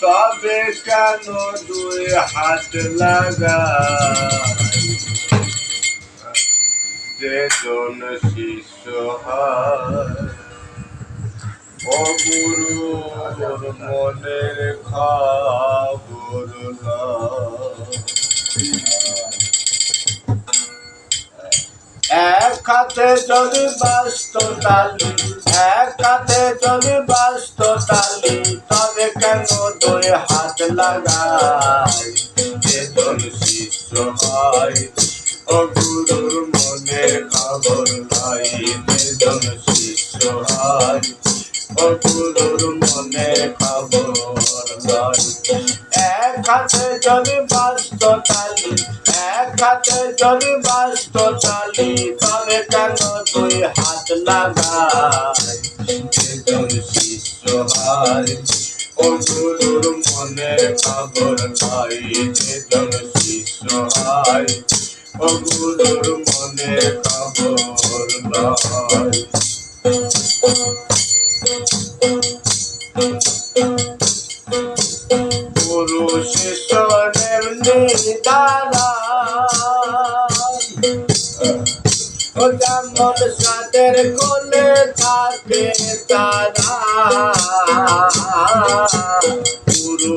তবে কেন দুই হাত লাগাই যেজন শিষ্য ও গুরু মনের খবর। এক হাতে যদি বাস্ত তালি এক হাতে যদি বাস্ত তালি তবে কেন লাগাই যেজন শিষ্য হয় ও গুরুর মনের খবর নাই শিষ্য হয় ও গুরুর মনের খবর নাই এক হাতে যদি বাস্ত তালি এক হাতে যদি বাস্ত তালি তবে কেন দুই হাত লাগাই যেজন শিষ্য হয় ও গুরুর মনের খবর নাই যেজন শিষ্য হয় ও গুরুর মনের খবর নাই গুরু শিষ্যের নিদানা ও যেমন সাদের কোলে থাকে তারা।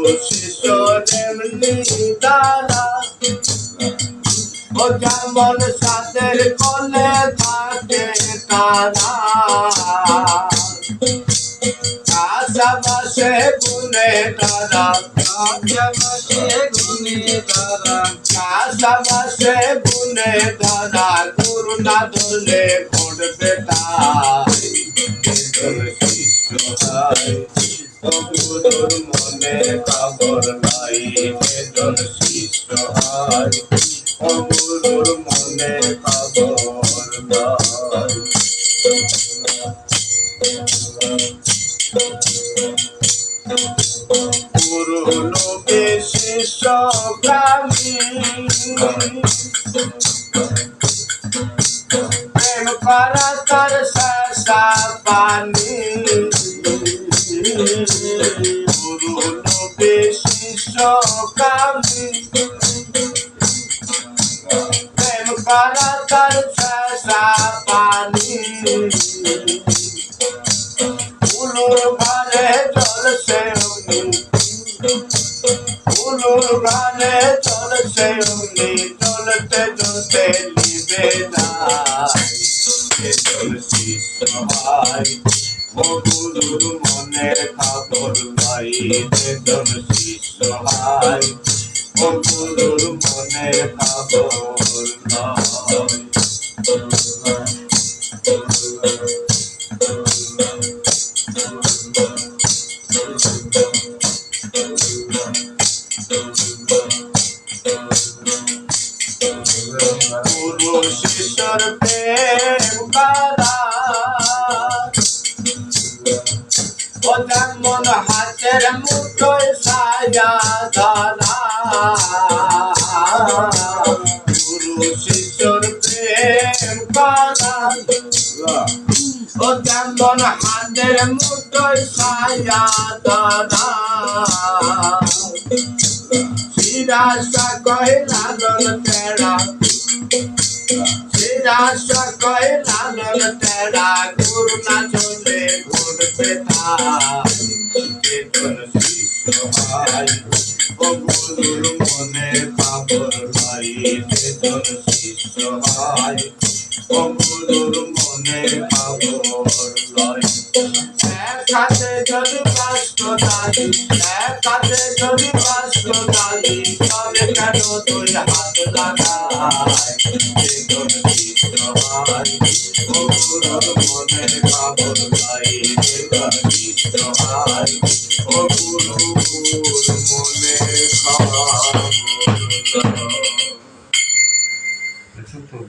গুরু শিষ্যের নিদানা ও যেমন সাদের কোলে থাকে তারা আশাবাসে গুনে তারা আশাবাসে গুণে তারা আশাবাসে গুনে তারা গুরু না ধরলে ঘটবে তাই কেতন শিষ্য হয় ও গুরুর মনে নাই কেতন শিষ্য হয় মনে খবর গুরু লোকে শিষ্য প্রাণী প্রেম কামি প্রেম করা তার শাসা পানি উলুর ঘরে চলছে উলুর ঘরে চলছে চলতে চলতে গুরুর মনে খবর নাই। কেতন শিষ্য ও গুরুর মনে গুরু ও যেমন হাতের মুঠোয় সাজা ধরা গুরু শিষ্যর প্রেম কারা। ও যেমন হাতের মুঠোয় সাজা ধরা শিরাশা কয়, লালন তেরা। শিরাশা কয়, লালন তেরা। ও গুরুর মনে নাই চেতন শিষ্য হয়। ও গুরুর মনে খবর নাই এক হাতে যদি বাস্ত তালি, এক হাতে যদি বাস্ত তালি, তবে কেন তুই হাত সহায় অপুর মনে খাওয়া